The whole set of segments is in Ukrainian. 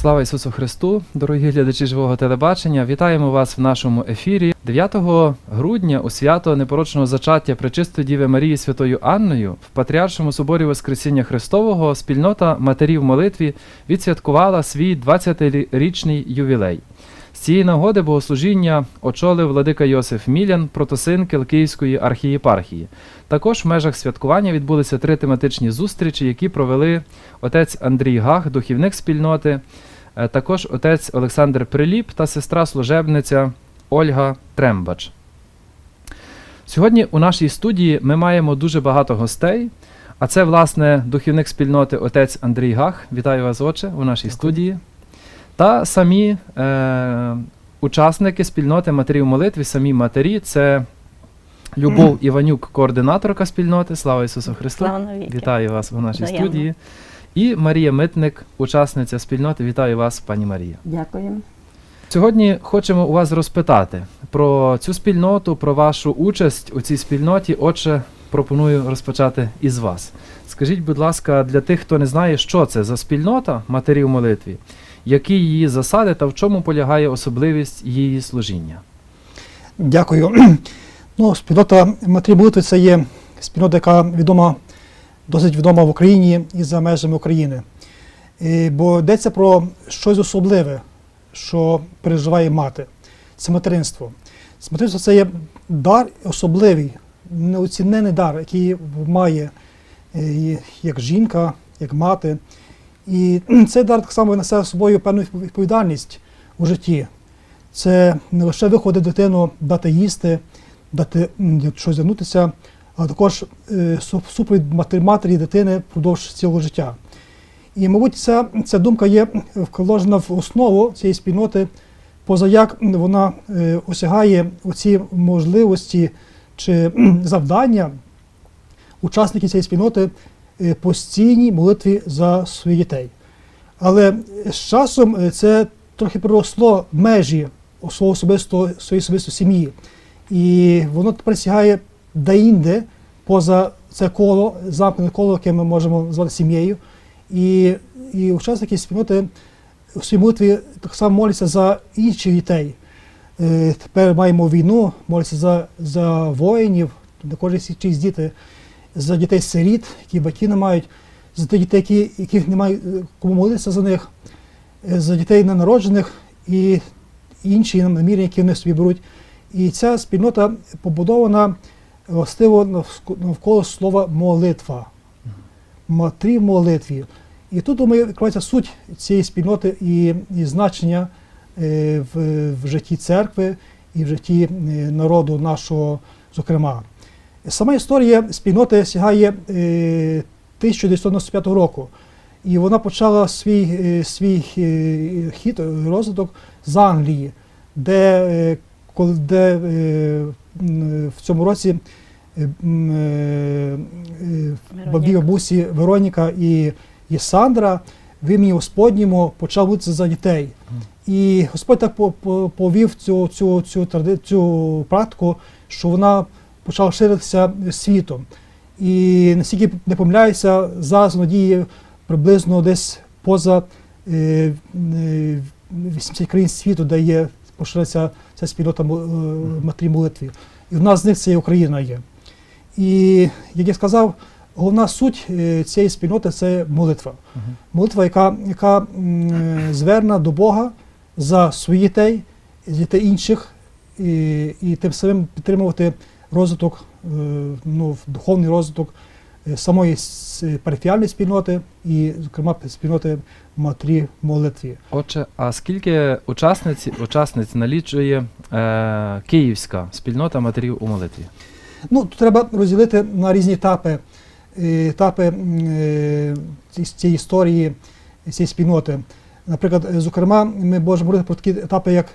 Слава Ісусу Христу, дорогі глядачі живого телебачення. Вітаємо вас в нашому ефірі. 9 грудня у свято непорочного зачаття Пречистої Діви Марії Святою Анною в Патріаршому соборі Воскресіння Христового спільнота матерів молитві відсвяткувала свій 20-річний ювілей. З цієї нагоди богослужіння очолив владика Йосиф Мілян, протосин Килкийської архієпархії. Також в межах святкування відбулися три тематичні зустрічі, які провели отець Андрій Гах, духівник спільноти, е, також отець Олександр Приліп та сестра служебниця Ольга Трембач. Сьогодні у нашій студії ми маємо дуже багато гостей. А це, власне, духівник спільноти отець Андрій Гах. Вітаю вас, отче, у нашій студії. Та самі е, учасники спільноти матерів молитві, самі матері, це Любов Іванюк, координаторка спільноти. Слава Ісусу Христу! Слава навіки. Вітаю вас у нашій Взаємно. студії. І Марія Митник, учасниця спільноти. Вітаю вас, пані Марія. Дякуємо. Сьогодні хочемо у вас розпитати про цю спільноту, про вашу участь у цій спільноті. Отже, пропоную розпочати із вас. Скажіть, будь ласка, для тих, хто не знає, що це за спільнота матерів молитві, які її засади та в чому полягає особливість її служіння? Дякую. Ну, спільнота Матрі молитви це є спільнота, яка відома, досить відома в Україні і за межами України. І, бо йдеться про щось особливе, що переживає мати. Це материнство. Це Материнство це є дар особливий, неоцінений дар, який має е, як жінка, як мати. І цей дар так само несе собою певну відповідальність у житті. Це не лише виходити дитину, дати їсти, дати щось звернутися, а також е, супровід матері, дитини впродовж цілого життя. І, мабуть, ця, ця думка є вложена в основу цієї спільноти, поза як вона е, осягає оці можливості чи завдання учасників цієї спільноти постійній молитві за своїх дітей. Але з часом е, це трохи переросло межі свого особистого, своєї особистої сім'ї. І воно тепер сягає деінде поза це коло, замкнене коло, яке ми можемо назвати сім'єю. І, і учасники спільноти в своїй молитві так само моляться за інших дітей. Е, Тепер маємо війну, моляться за, за воїнів, також є чиїсь діти, за дітей сиріт, які батьки не мають, за тих дітей, яких немає е, кому молитися за них, е, за дітей ненароджених і інші намірення, які вони собі беруть. І ця спільнота побудована властиво навколо слова молитва. Матрі в молитві. І тут думаю, відкривається суть цієї спільноти і, і значення е, в, в житті церкви і в житті е, народу нашого, зокрема. Сама історія спільноти сягає е, 1995 року. І вона почала свій, е, свій е, хід, е, розвиток з Англії, де, е, де е, в цьому році е, е, е, бабі бабусі Вероніка і, і Сандра в ім'ї Господньому почав молитися за дітей. І Господь так по- по- повів цю, цю, цю, цю практику, що вона почала ширитися світом. І наскільки не помиляюся, зараз вона діє приблизно десь поза е, е, 80 країн світу, де є поширюється ця спільнота е, матрі молитві. І в нас з них це і Україна є. І як я сказав, головна суть е, цієї спільноти це молитва. Молитва, яка, яка е, до Бога за своїх дітей, дітей інших, і, і тим самим підтримувати розвиток, е, ну, духовний розвиток е, самої с- парафіальної спільноти і, зокрема, спільноти матрі молитві. Отже, а скільки учасниць, учасниць налічує е, Київська спільнота матерів у молитві? Ну, тут треба розділити на різні етапи, е, етапи е, цієї історії, цієї спільноти. Наприклад, е, зокрема, ми можемо говорити про такі етапи, як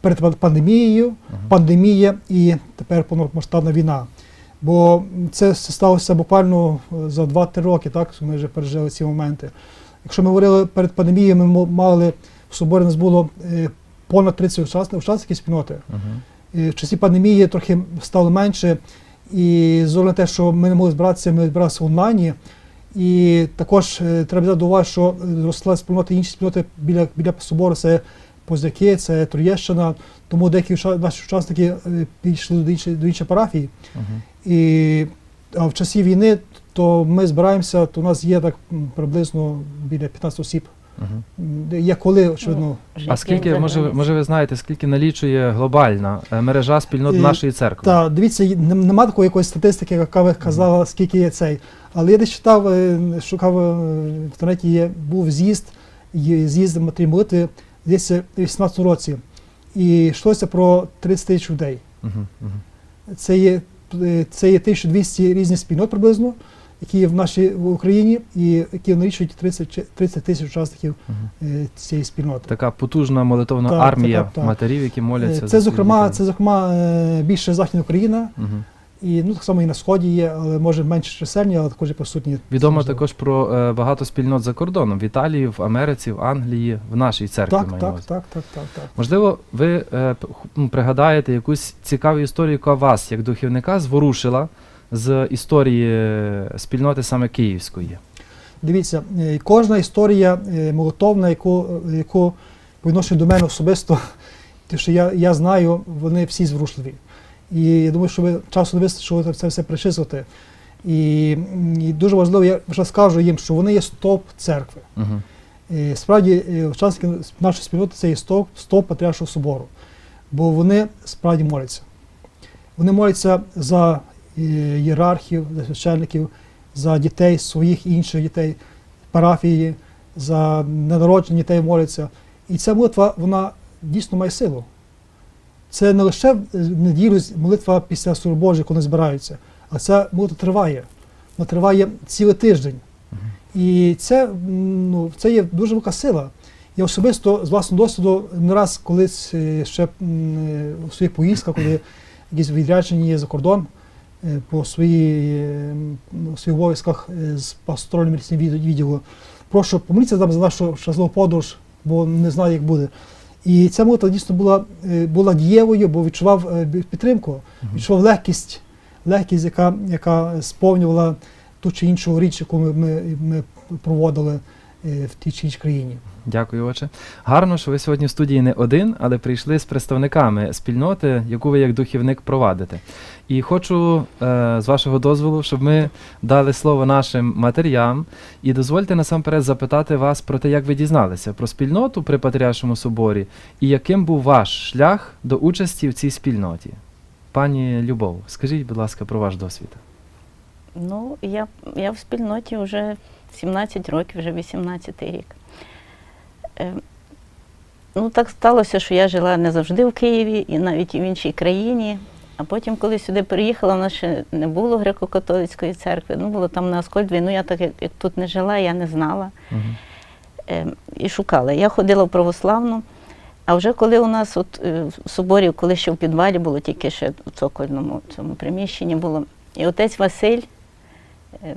перед пан- пандемією, Мгм. пандемія і тепер повномасштабна війна. Бо це сталося буквально е, за 2-3 роки, так ми вже пережили ці моменти. Якщо ми говорили перед пандемією, ми мали в соборі нас було е, понад 30 учасників, учасників спільноти. І В часі пандемії трохи стало менше. І з на те, що ми не могли збиратися, ми збиралися онлайні. І також е, треба взяти до уваги, що зросла спільноти, інші спільноти біля, біля собору, це Позяки, це Троєщина, тому деякі наші учасники е, пішли до іншої, до іншої парафії. Мгм. І а в часі війни то ми збираємося, то у нас є так приблизно біля 15 осіб. Мгм. М, Є коли, очевидно, А скільки, може, може ви знаєте, скільки налічує глобальна е, мережа спільнот нашої церкви? Та дивіться, нема такої якоїсь статистики, яка ви казала, скільки є цей. Але я десь читав, е, шукав в інтернеті, є, був з'їзд, з'їзд матерів молитви десь у 18 році. І йшлося про 30 тисяч людей. Мгм, мгм. Це є, е, це є 1200 різних спільнот приблизно, які є в нашій в Україні, і які налічують 30, чи- 30 тисяч учасників Мгм. е, цієї спільноти. Така потужна молитовна Так, армія так, так. матерів, які моляться. Е, за Це, зокрема, це, зокрема, е, більше Західна Україна, Мгм. І ну так само і на сході є, але може менш чисельні, але також і присутні. Відомо Можливо. також про е, багато спільнот за кордоном в Італії, в Америці, в Англії, в нашій церкві. Так, так, так, так, так, так. Можливо, ви е, пригадаєте якусь цікаву історію, яка вас, як духовника, зворушила з історії е, спільноти саме київської. Дивіться, е, кожна історія е, молитовна, яку, яку по відношенню до мене особисто, те, що я, я знаю, вони всі зворушливі. І я думаю, що ви часу не вистачило це все причислити. І, і дуже важливо, я вже скажу їм, що вони є стоп церкви. Угу. Е, Справді, е, учасники нашої спільноти це є стоп, стоп Патріаршого собору, бо вони справді моляться. Вони моляться за е, ієрархів, за священників, за дітей, своїх інших дітей, парафії, за ненароджені дітей моляться. І ця молитва, вона дійсно має силу. Це не лише в неділю молитва після Служби коли збираються, а ця молитва триває. Вона триває цілий тиждень. І це, ну, це є дуже велика сила. Я особисто з власного досвіду не раз колись е, ще м, е, у своїх поїздках, коли якісь відряджені є за кордон е, по своїй, е, своїх обов'язках е, з пасторальним відділу, прошу помоліться за нашу щасливу подорож, бо не знаю, як буде. І ця молитва дійсно була, е, була дієвою, бо відчував е, підтримку, відчував легкість, легкість, яка, яка сповнювала ту чи іншу річ, яку ми, ми, ми проводили в тій чи іншій країні. Дякую, отче. Гарно, що ви сьогодні в студії не один, але прийшли з представниками спільноти, яку ви як духівник провадите. І хочу е, з вашого дозволу, щоб ми дали слово нашим матерям. І дозвольте насамперед запитати вас про те, як ви дізналися про спільноту при Патріаршому соборі і яким був ваш шлях до участі в цій спільноті. Пані Любов, скажіть, будь ласка, про ваш досвід. Ну, я, я в спільноті вже 17 років, вже 18 рік. Е, ну, так сталося, що я жила не завжди в Києві і навіть в іншій країні. А потім, коли сюди приїхала, в нас ще не було греко-католицької церкви, ну було там на Аскольдві. Ну я так як, як тут не жила, я не знала Угу. е, і шукала. Я ходила в православну, а вже коли у нас от, е, в соборі, коли ще в підвалі було, тільки ще в цокольному цьому приміщенні було, і отець Василь. е,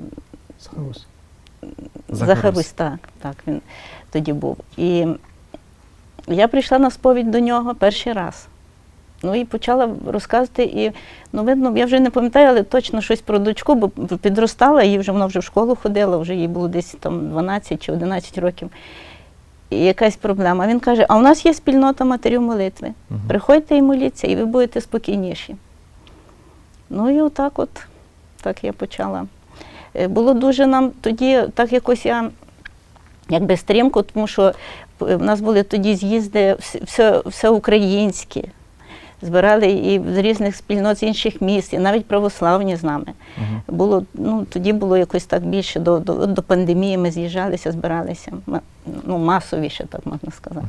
Захарусь. Захарусь. Захарусь, так, так, він тоді був. І я прийшла на сповідь до нього перший раз. Ну і почала розказувати, і ну, видно, я вже не пам'ятаю, але точно щось про дочку, бо підростала, її вже вона вже в школу ходила, вже їй було десь там 12 чи 11 років. І якась проблема. Він каже: а у нас є спільнота матерів молитви. Мгм. Приходьте і моліться, і ви будете спокійніші. Ну і отак от, так я почала. Е, Було дуже нам тоді, так якось я якби стрімко, тому що е, в нас були тоді з'їзди все, все українські. Збирали і з різних спільнот з інших міст, і навіть православні з нами. Угу. Було, ну, тоді було якось так більше до, до, до пандемії ми з'їжджалися, збиралися. Ну, масовіше, так можна сказати.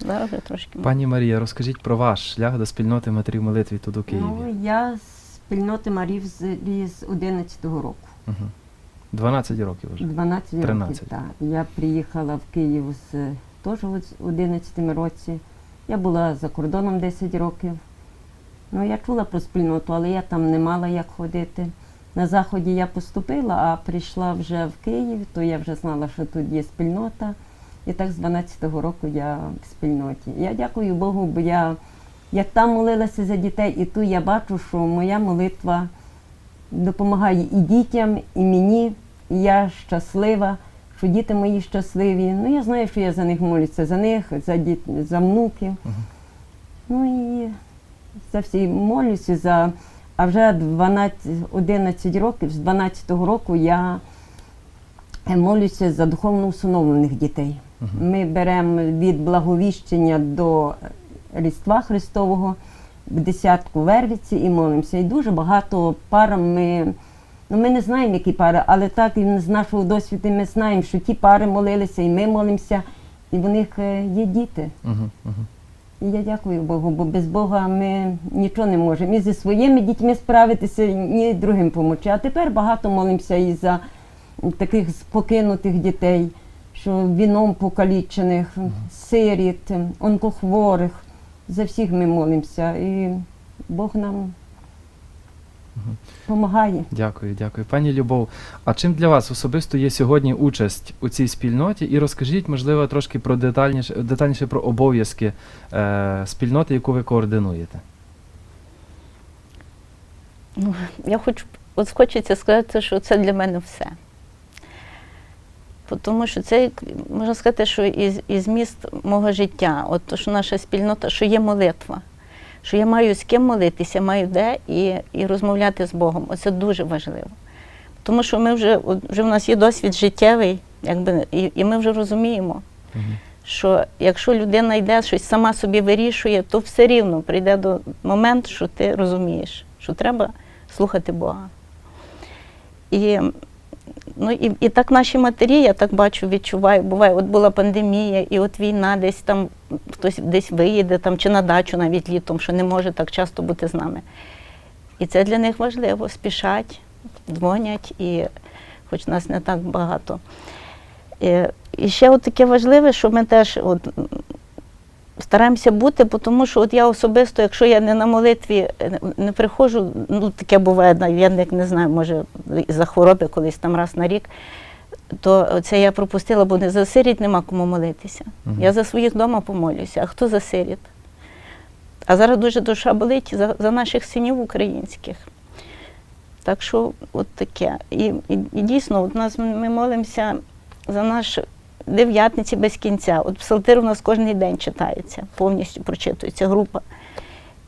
Зараз вже трошки. Пані Марія, розкажіть про ваш шлях до спільноти матерів молитви тут у Києві. Ну, я з спільноти Марів з, з 11-го року. Угу. 12 років вже. 12 13. років. Так. Я приїхала в Київ з теж з 11 році. Я була за кордоном 10 років. Ну, я чула про спільноту, але я там не мала як ходити. На заході я поступила, а прийшла вже в Київ, то я вже знала, що тут є спільнота. І так з 12-го року я в спільноті. Я дякую Богу, бо я як там молилася за дітей, і тут я бачу, що моя молитва допомагає і дітям, і мені. я щаслива, що діти мої щасливі. Ну, я знаю, що я за них молюся, за них, за, діт... за внуків. Ну і за всі молюся за. А вже 12, 11 років, з 12-го року я е, молюся за духовно усиновлених дітей. Ми беремо від благовіщення до Різдва Христового десятку Вервиці і молимося. І дуже багато парам ми. Ну, ми не знаємо, які пари, але так і з нашого досвіду ми знаємо, що ті пари молилися, і ми молимося, і в них е, є діти. Угу, угу. І я дякую Богу, бо без Бога ми нічого не можемо. І зі своїми дітьми справитися, ні другим допомогти. А тепер багато молимося і за таких покинутих дітей, що віном покалічених, сиріт, онкохворих. За всіх ми молимося. І Бог нам допомагає. Дякую, дякую. Пані Любов, а чим для вас особисто є сьогодні участь у цій спільноті? І розкажіть, можливо, трошки про детальніше, детальніше про обов'язки е, спільноти, яку ви координуєте. Ну, я хочу, от хочеться сказати, що це для мене все. Тому що це, можна сказати, що і, і зміст мого життя, от то, що наша спільнота, що є молитва, що я маю з ким молитися, маю де і, і розмовляти з Богом. Оце дуже важливо. Тому що ми вже, вже в нас є досвід життєвий, якби, і, і ми вже розуміємо, Мгм. що якщо людина йде, щось сама собі вирішує, то все рівно прийде до момент, що ти розумієш, що треба слухати Бога. І, ну, і, і так наші матері, я так бачу, відчуваю, буває, от була пандемія, і от війна, десь там хтось десь виїде, там, чи на дачу навіть літом, що не може так часто бути з нами. І це для них важливо, спішать, дзвонять, і хоч нас не так багато. І, і ще от таке важливе, що ми теж от, стараємося бути, тому що от я особисто, якщо я не на молитві е, не приходжу, ну таке буває, я не, не знаю, може за хвороби колись там раз на рік, то це я пропустила, бо не за сиріт нема кому молитися. Мгм. Я за своїх вдома помолюся, а хто за сиріт? А зараз дуже душа болить за, за наших синів українських. Так що от таке. І, і, і дійсно, от нас ми молимося за наш дев'ятниці без кінця. От псалтир у нас кожен день читається, повністю прочитується група.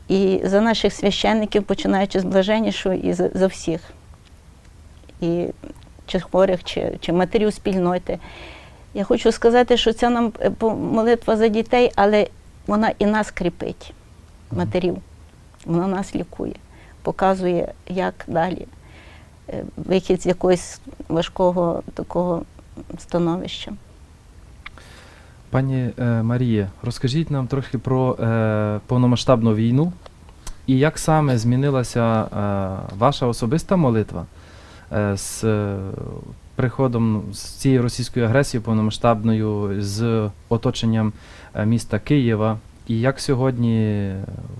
І за наших священників, починаючи з блаженнішого, і за, за всіх. І чи хворих, чи, чи матерів спільноти. Я хочу сказати, що це нам е, молитва за дітей, але вона і нас кріпить, матерів. Вона нас лікує, показує, як далі е, вихід з якогось важкого такого становища. Пані е, Марія, розкажіть нам трохи про е, повномасштабну війну і як саме змінилася е, ваша особиста молитва е, з е, приходом з цієї російської агресії повномасштабною, з оточенням е, міста Києва. І як сьогодні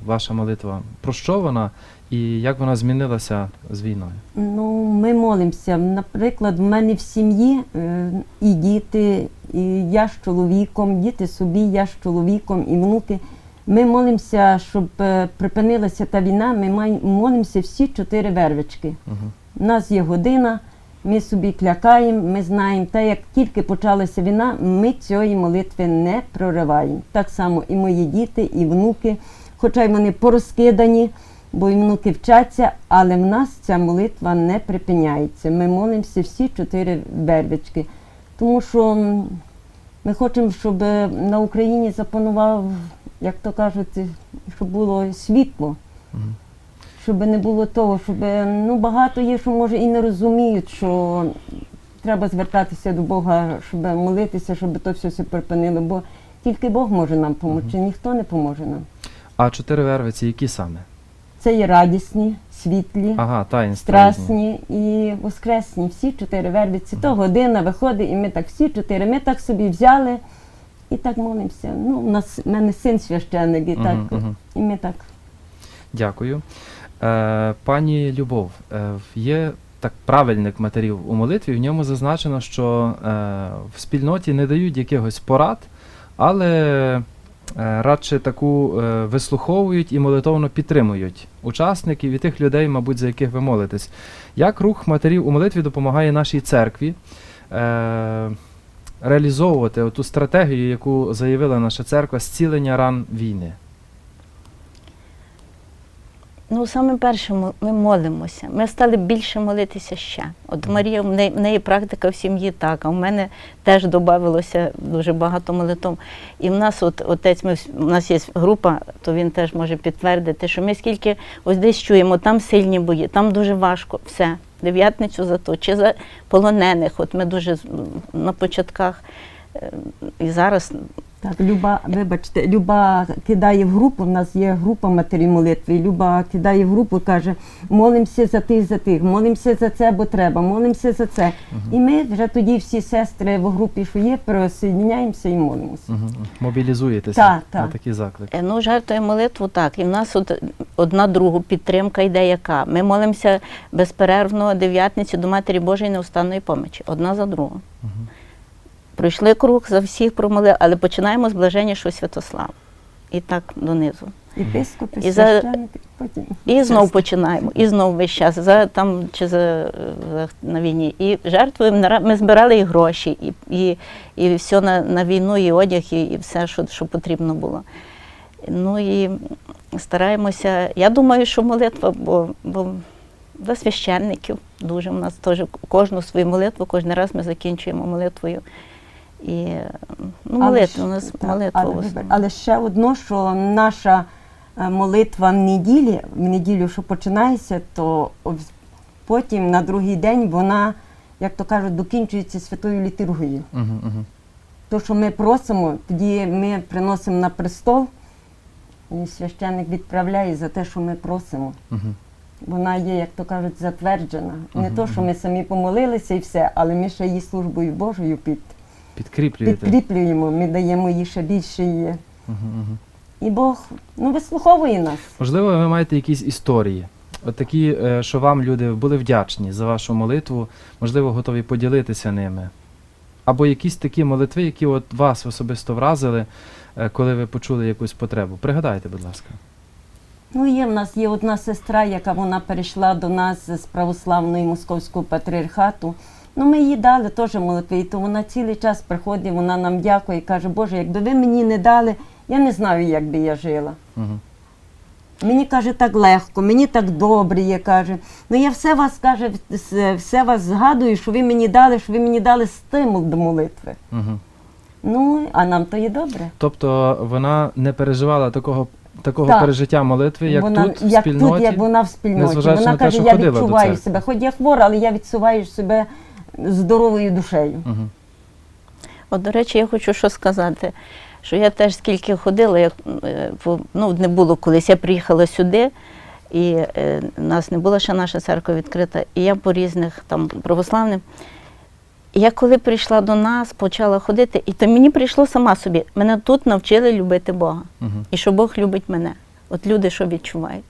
ваша молитва прощована, і як вона змінилася з війною? Ну, ми молимося. Наприклад, в мене в сім'ї е, і діти, і я з чоловіком, діти собі, я з чоловіком, і внуки. Ми молимося, щоб е, припинилася та війна. Ми молимося всі чотири вервички. Угу. У нас є година, ми собі клякаємо, ми знаємо, та як тільки почалася війна, ми цієї молитви не прориваємо. Так само і мої діти, і внуки, хоча й вони порозкидані, бо і внуки вчаться, але в нас ця молитва не припиняється. Ми молимося всі чотири вервички. Тому що ми хочемо, щоб на Україні запанував, як то кажуть, щоб було світло щоб не було того, щоб ну багато є, що може і не розуміють, що треба звертатися до Бога, щоб молитися, щоб то все, все припинило. Бо тільки Бог може нам допомогти, ніхто не поможе нам. А чотири вервиці, які саме? Це є радісні, світлі, Ага, таїнства. страсні і воскресні. Всі чотири вервиці. То година виходить, і ми так всі чотири. Ми так собі взяли і так молимося. Ну, у нас в мене син священник, і так, Мгм, мгм. і ми так. Дякую. Е, пані Любов, е, є так правильник матерів у молитві. В ньому зазначено, що е, в спільноті не дають якихось порад, але радше таку е, вислуховують і молитовно підтримують учасників і тих людей, мабуть, за яких ви молитесь. Як рух матерів у молитві допомагає нашій церкві е, реалізовувати ту стратегію, яку заявила наша церква зцілення ран війни? Ну, саме перше, ми- молимося. Ми стали більше молитися ще. От Марія, в неї, в неї практика в сім'ї так, а в мене теж додавалося дуже багато молитв. І в нас, от отець, ми, у нас є група, то він теж може підтвердити, що ми скільки ось десь чуємо, там сильні бої, там дуже важко, все. Дев'ятницю за то, чи за полонених. От ми дуже на початках е, і зараз Так, Люба, вибачте, Люба кидає в групу, в нас є група матері молитви. Люба кидає в групу, каже, молимося за тих, за тих, молимося за це, бо треба, молимося за це. І ми вже тоді всі сестри в групі, що є, присоединяємося і молимося. Угу. Мобілізуєтеся Так, на так. такі заклики. Е, Ну, жертвуємо молитву так. І в нас от одна другу підтримка йде яка. Ми молимося безперервно дев'ятниці до Матері Божої неустанної помочі, одна за другу. Пройшли круг, за всіх промолили, але починаємо з блаженнішого Святослава. І так донизу. Єпископи, І за- потім. І знов починаємо, і знов весь час за там чи за, за на війні. І жертвуємо ми збирали і гроші, і, і, і все на, на війну, і одяг, і, і все, що, що потрібно було. Ну і стараємося. Я думаю, що молитва, бо, бо за священників дуже у нас теж кожну свою молитву, кожен раз ми закінчуємо молитвою. І ну, Але молитва, у нас так, молитва. Але, але ще одно, що наша е, молитва в неділі, в неділю, що починається, то потім на другий день вона, як то кажуть, докінчується святою літургією. Угу, угу. То, що ми просимо, тоді ми приносимо на престол, і священник відправляє за те, що ми просимо. Угу. Вона є, як то кажуть, затверджена. Не Мгм, то, що ми самі помолилися і все, але ми ще її службою Божою під, Підкріплюєте. підкріплюємо, ми даємо їй ще більше її. Угу, угу. І Бог ну, вислуховує нас. Можливо, ви маєте якісь історії, от такі, е, що вам люди були вдячні за вашу молитву, можливо, готові поділитися ними. Або якісь такі молитви, які от вас особисто вразили, е, коли ви почули якусь потребу. Пригадайте, будь ласка. Ну, є в нас є одна сестра, яка вона перейшла до нас з православної московського патріархату. Ну, ми їй дали теж молитви, і то вона цілий час приходить, вона нам дякує і каже, Боже, якби ви мені не дали, я не знаю, як би я жила. Угу. Мені каже, так легко, мені так добре, є, каже. Ну я все вас каже, все вас згадую, що ви мені дали, що ви мені дали стимул до молитви. Угу. Ну, а нам то є добре. Тобто вона не переживала такого, такого Так. пережиття молитви, як вона, тут, в як спільноті. тут, як вона в спільноті. Вона на те, каже, що я відчуваю себе. Хоч я хвора, але я відчуваю себе здоровою душею. Угу. От, до речі, я хочу що сказати, що я теж скільки ходила, як, е, ну, не було колись, я приїхала сюди, і е, у нас не була ще наша церква відкрита, і я по різних там православним. І я коли прийшла до нас, почала ходити, і то мені прийшло сама собі. Мене тут навчили любити Бога. Угу. І що Бог любить мене. От люди, що відчувають.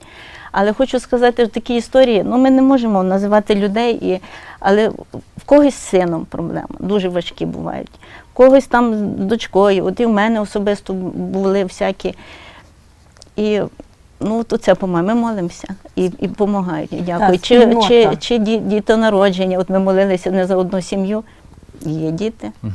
Але хочу сказати, що такі історії, ну ми не можемо називати людей, і, але в когось з сином проблема, дуже важкі бувають. В когось там з дочкою, от і в мене особисто були всякі. І ну, то це, по-моєму, ми молимося і, і допомагають. Дякую. Так, чи, чи, чи дітонародження, от ми молилися не за одну сім'ю, є діти. Угу.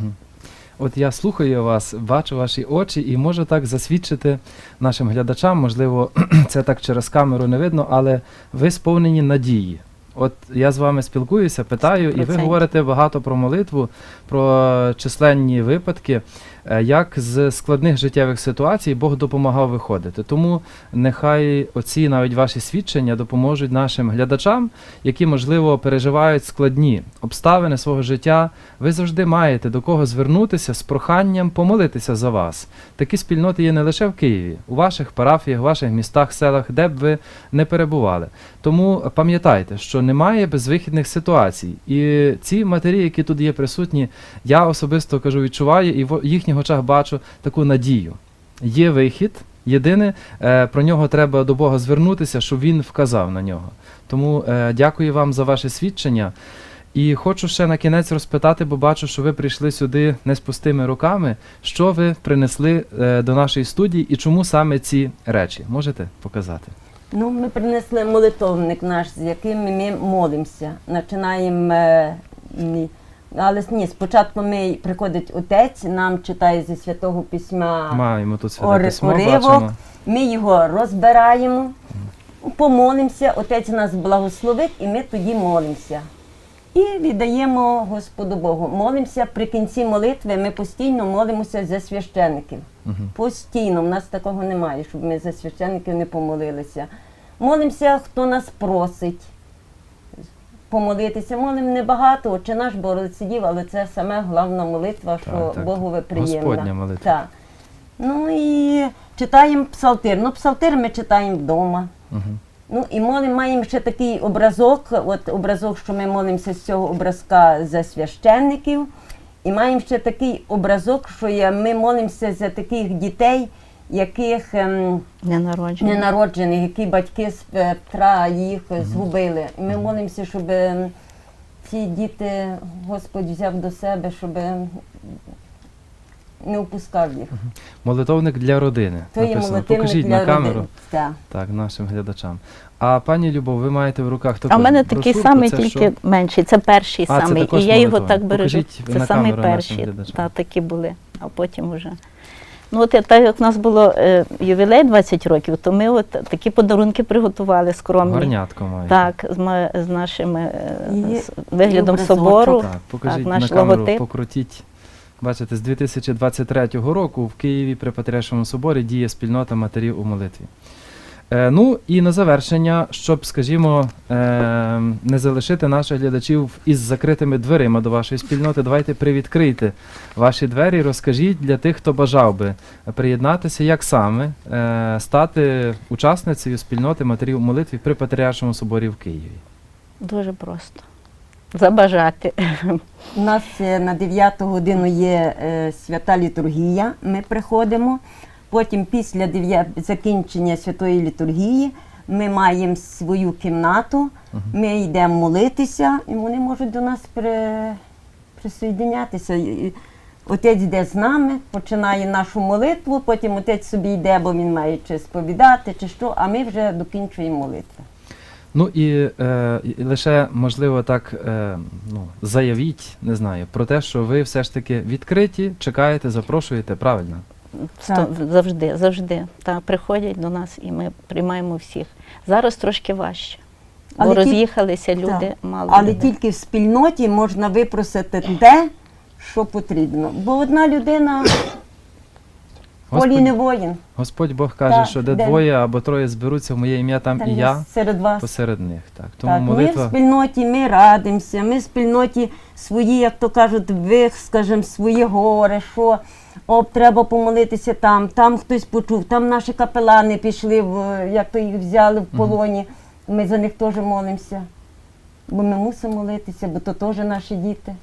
От я слухаю вас, бачу ваші очі і можу так засвідчити нашим глядачам, можливо, це так через камеру не видно, але ви сповнені надії. От я з вами спілкуюся, питаю, і ви говорите багато про молитву, про численні випадки, е, як з складних життєвих ситуацій Бог допомагав виходити. Тому нехай оці навіть ваші свідчення допоможуть нашим глядачам, які, можливо, переживають складні обставини свого життя. Ви завжди маєте до кого звернутися з проханням помолитися за вас. Такі спільноти є не лише в Києві, у ваших парафіях, ваших містах, селах, де б ви не перебували. Тому пам'ятайте, що немає безвихідних ситуацій. І ці матері, які тут є присутні, я особисто кажу, відчуваю і в їхніх очах бачу таку надію. Є вихід. Єдине, е, про нього треба до Бога звернутися, щоб він вказав на нього. Тому е, дякую вам за ваше свідчення. І хочу ще на кінець розпитати, бо бачу, що ви прийшли сюди не з пустими руками. Що ви принесли е, до нашої студії і чому саме ці речі? Можете показати? Ну, ми принесли молитовник наш, з яким ми молимося. Починаємо. е, ні. Але ні, спочатку ми приходить отець, нам читає зі святого письма Маємо тут святе письмо, уривок. Ми його розбираємо, помолимося, отець нас благословить, і ми тоді молимося. І віддаємо Господу Богу. Молимося при кінці молитви. Ми постійно молимося за священиків. Мгм. Постійно, в нас такого немає, щоб ми за священиків не помолилися. Молимося, хто нас просить помолитися. Молимо небагато, чи наш Бог сидів, але це саме головна молитва, що Так, так. Богові приємна. Господня молитва. Так. Ну і читаємо псалтир. Ну, псалтир ми читаємо вдома. Мгм. Ну і молимо, маємо ще такий образок, от образок, що ми молимося з цього образка за священників. І маємо ще такий образок, що ми молимося за таких дітей, яких ем, Ненароджені. ненароджених, які батьки з Петра їх згубили. І ми молимося, щоб ем, ці діти Господь взяв до себе, щоб ем, не впускав їх. Молитовник для родини. То є написано. молитивник Покажіть для на камеру. родини. Так. Так, нашим глядачам. А пані Любов, ви маєте в руках таку А в мене такий брошурку, самий, це тільки що? менший. Це перший А, це самий. також І я його молитовник. так бережу. Покажіть Це на самий камеру нашим перший. глядачам. Та, такі були, а потім вже. Ну, от, так як у нас було е, ювілей 20 років, то ми от такі подарунки приготували скромні. Гарнятко маєте. Так, з, ма- з нашим е, І- з виглядом і образочок. собору. Так, покажіть наш на камеру, логотип. покрутіть. Бачите, з 2023 року в Києві при Патріаршому соборі діє спільнота матерів у молитві. Е, ну і на завершення, щоб, скажімо, е, не залишити наших глядачів із закритими дверима до вашої спільноти, давайте привідкрийте ваші двері. Розкажіть для тих, хто бажав би приєднатися, як саме е, стати учасницею спільноти матерів у молитві при Патріаршому соборі в Києві. Дуже просто. Забажати. У нас е, на 9 годину є е, свята літургія. Ми приходимо. Потім, після закінчення святої літургії, ми маємо свою кімнату, ми йдемо молитися, і вони можуть до нас при... і Отець йде з нами, починає нашу молитву, потім отець собі йде, бо він має чи сповідати, чи що, а ми вже докінчуємо молитву. Ну і, е, і лише можливо так е, ну, заявіть, не знаю, про те, що ви все ж таки відкриті, чекаєте, запрошуєте, правильно? Сто- Завжди, завжди. Та, приходять до нас і ми приймаємо всіх. Зараз трошки важче. Бо Але ті- роз'їхалися люди, Так. мало Але людей. тільки в спільноті можна випросити те, що потрібно. Бо одна людина Господь, не воїн. Господь Бог каже, Так, що де де- двоє або троє зберуться в моє ім'я, там Там і я серед вас. посеред них. Так, тому Так, ми в спільноті ми радимося, ми в спільноті свої, як то кажуть, вискажемо свої гори, що об, треба помолитися там, там хтось почув, там наші капелани пішли, в, як то їх взяли в полоні. Ми за них теж молимося. Бо ми мусимо молитися, бо то теж наші діти.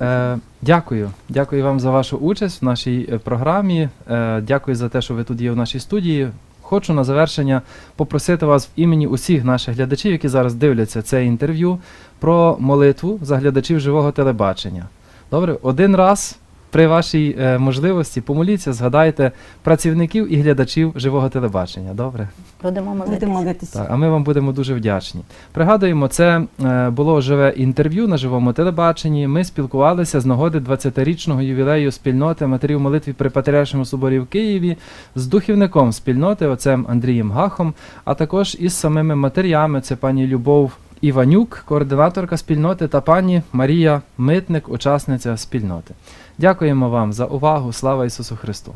Е, дякую. Дякую вам за вашу участь в нашій е, програмі. Е, дякую за те, що ви тут є в нашій студії. Хочу на завершення попросити вас в імені усіх наших глядачів, які зараз дивляться це інтерв'ю, про молитву за глядачів живого телебачення. Добре, один раз при вашій е, можливості помоліться, згадайте працівників і глядачів живого телебачення. Добре? Будемо молитися. Будемо молитися. Так, а ми вам будемо дуже вдячні. Пригадуємо, це е, було живе інтерв'ю на живому телебаченні. Ми спілкувалися з нагоди 20-річного ювілею спільноти матерів молитві при Патріаршому соборі в Києві з духівником спільноти, отцем Андрієм Гахом, а також із самими матерями. Це пані Любов Іванюк, координаторка спільноти, та пані Марія Митник, учасниця спільноти. Дякуємо вам за увагу. Слава Ісусу Христу!